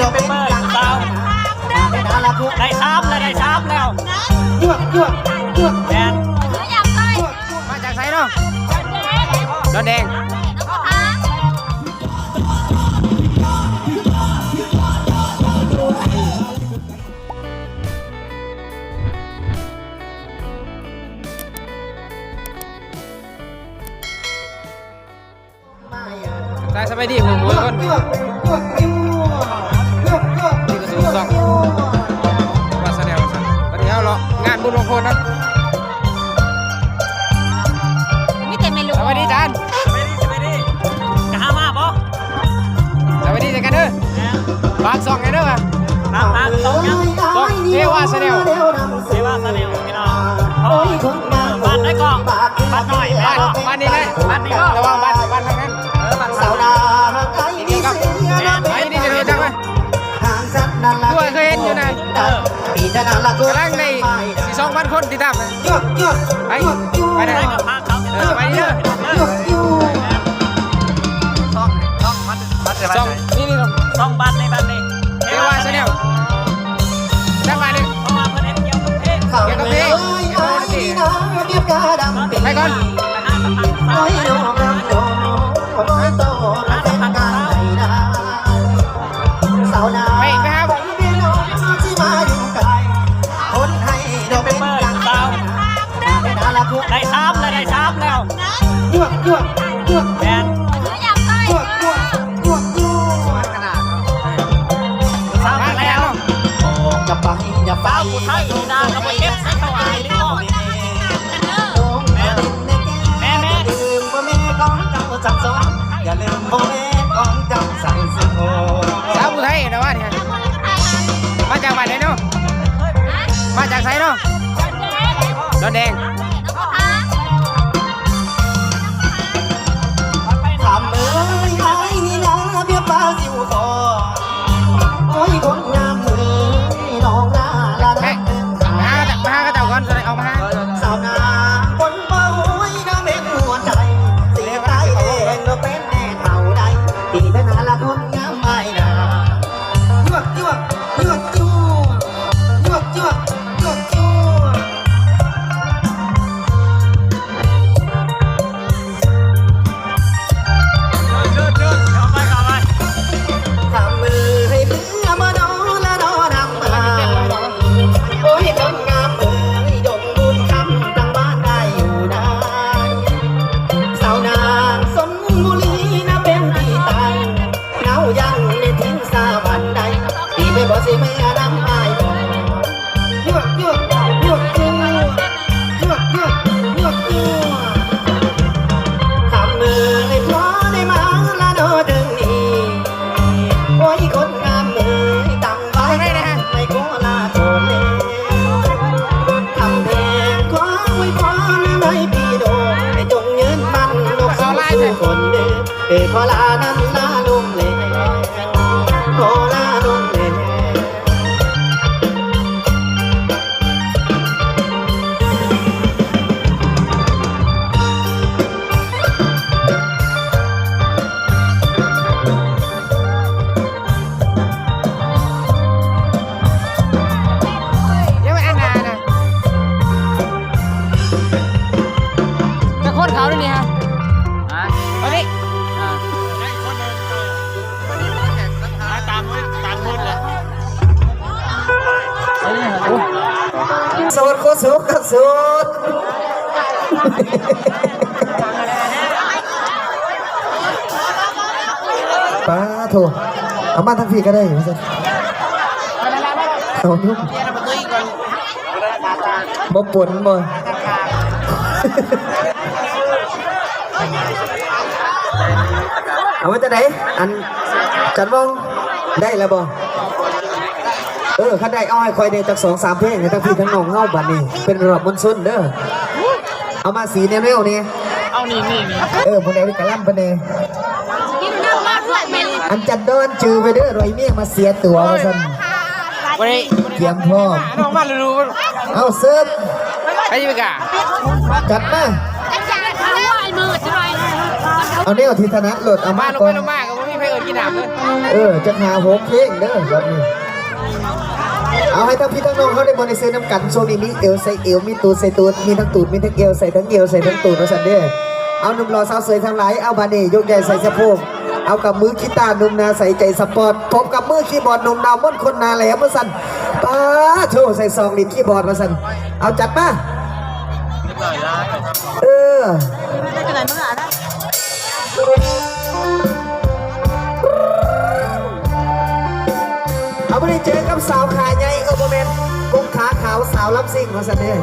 ดอกเป็นเบอร์สาวน่ารักพวกได้ซ้ำแล้วได้ซ้ำแล้วยั่วยั่วยั่วแมนมาจากไสเนาะดอนแดง กำลังในสี่สองพันคนติดตามนะไปไปไหนเอไปเยอะซ่องซ่องมัดมัดอซ่องนี่นี่ซ่องบ้านในบ้านในเทวาชาแนลจังหวะนี้เข้มาเพื่นเกี่เกี่ยวกับเพลงไปก่อน จ้าสั่งสอนอย่าลืมว่าแม่ของเจ้าสั่งสอนสาวผู้ไทยนะว่าเนี่ยมาจากบ้านไหนเนาะมาจากไสเนาะดอนแดง เออขอลานั้น สดโคสุกโสดป้าโถเอามาทั้งพี่ก็ได้ไม่ใช่เอานุ่มบ่ปนบ่เอามาจากไหนอันจันวงได้แล้วบ่ เออคันได้เอาให้คอยเดจากสองสามเพลงให้ทั้งพี่ทั้งน้องเงาบัดนี้ เป็นระดับมนต์ซุนเด้อเอามาสีเร็วๆนี่เอานี่นี่นี่เออพวกนี้กระล่ำปะเนยิ่งนั่งมากด้วยเป็นอันจันโดนจือไปเด้อรอยเมียมาเสียตัวมาสั่นวันนี้เตรียมพร้อมน้องมาดูเอาเซิร์ฟไปยิงกาจัดมาอาจารย์ทำลายมือจะหน่อยเอาแนวทิศนะโหลดเอามามาลงก่อไปนลงมาก็ไม่มีใครเอ่ยกินน้ำเลยเออจะหาหกเพลงเด้อแบบนี้ เอาให้ทั้งพี่ทั้งน้องเขาได้บริซื้อน้ำกันโซนี้มีเอวใส่เอวมีตูดใส่ตูดมีทั้งตูดมีทั้งเอวใส่ทั้งเอวใส่ทั้งตูดนะสันเด้อเอาหนุ่มรอสาวสวยทั้งหลายเอาบานี่ยกใหญ่ใส่สะโพกเอากับมือกีตาร์หนุ่มนาใส่ใจสปอร์ตพบกับมือคีย์บอร์ดหนุ่มดาวม่อนคนนาแหลมมาสันป้าโชว์ใส่ซองลิดคีย์บอร์ดมาสันเอาจัดมาเออ เอาไปเจอกับสาวขาใหญ่เออโมเมนกุ้งขาขาวสาวลำซิ่งมาสันเด้อ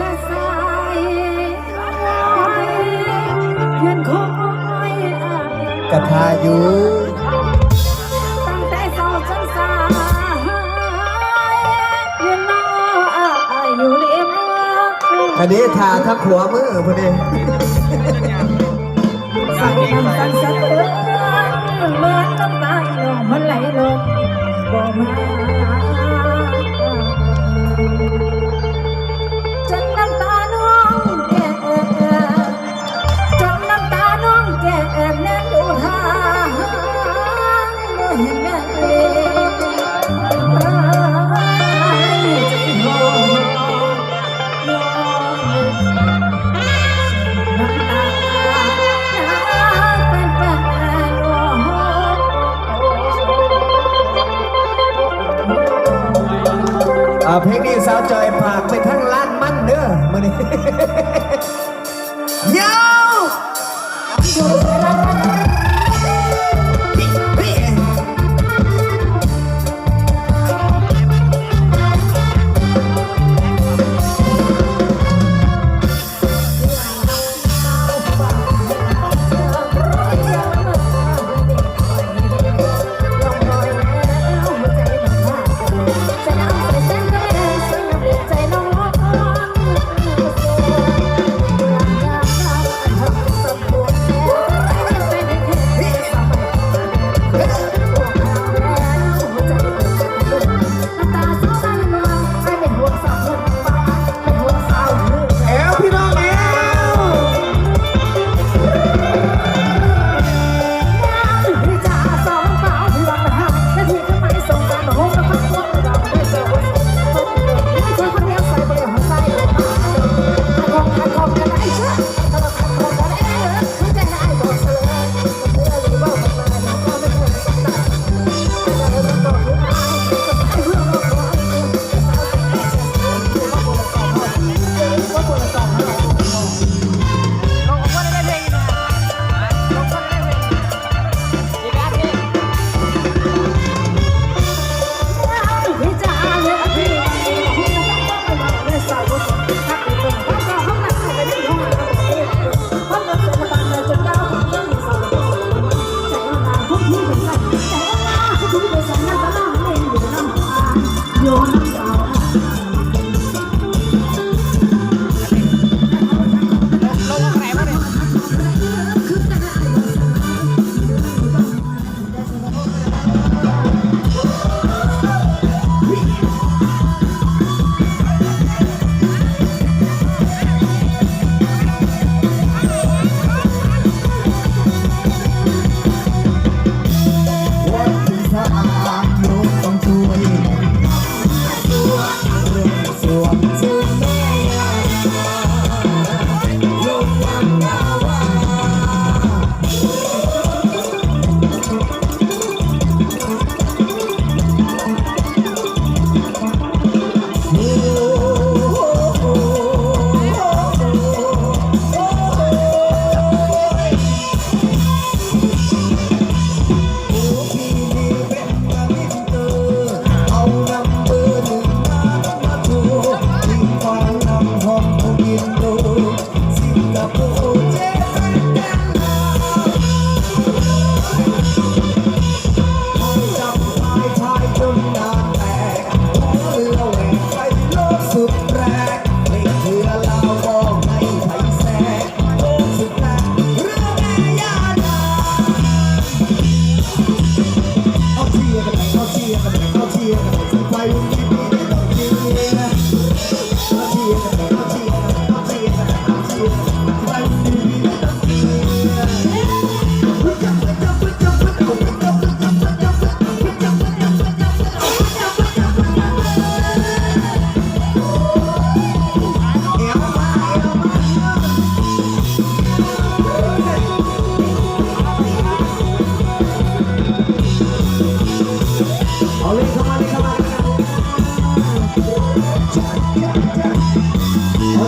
ละสายยืนคอยกระทาอยู่ อันนี้ทาทั้งหัวมือพอดีสั่งน้ำสั่งสะเทือนเหมือนน้ำตาหลงมันไหลลง เพลงนี้สาวจอยฝากไปทั้งล้านมันเด้อมาเนี้ย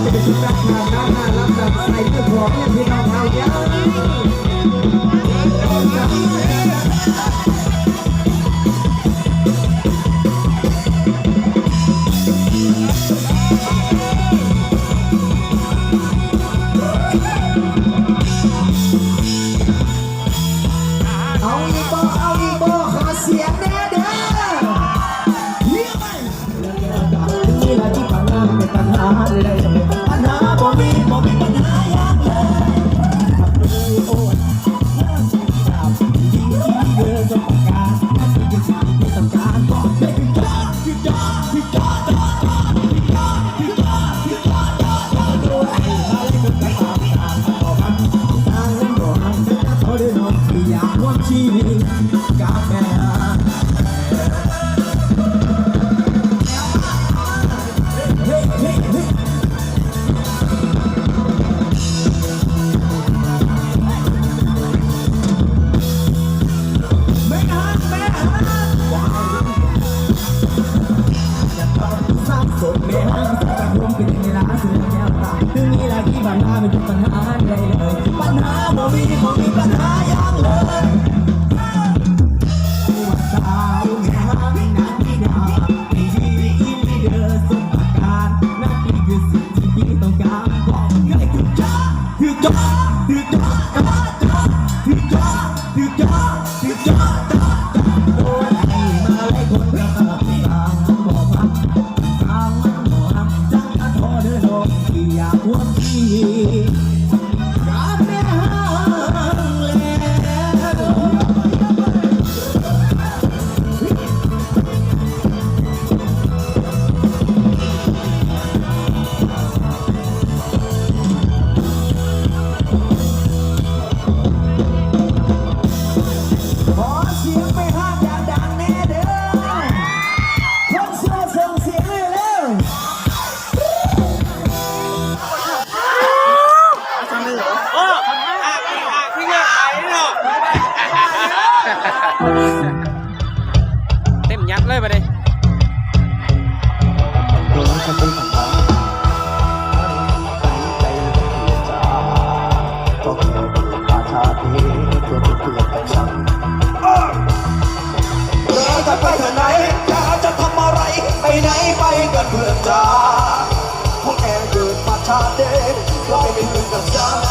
จะเป็นสุดรักทางน้ำหน้ารับดับใส่เพื่อขอเงินพี่น้องเฮาเยอะ เลยไปดิไปไหนจะจะทำอะไรไปไหนไปกัเพื่อจ้าพวกแกเกิดมาชาเด็ก็ไปเป็นเพื่อนกันจ้า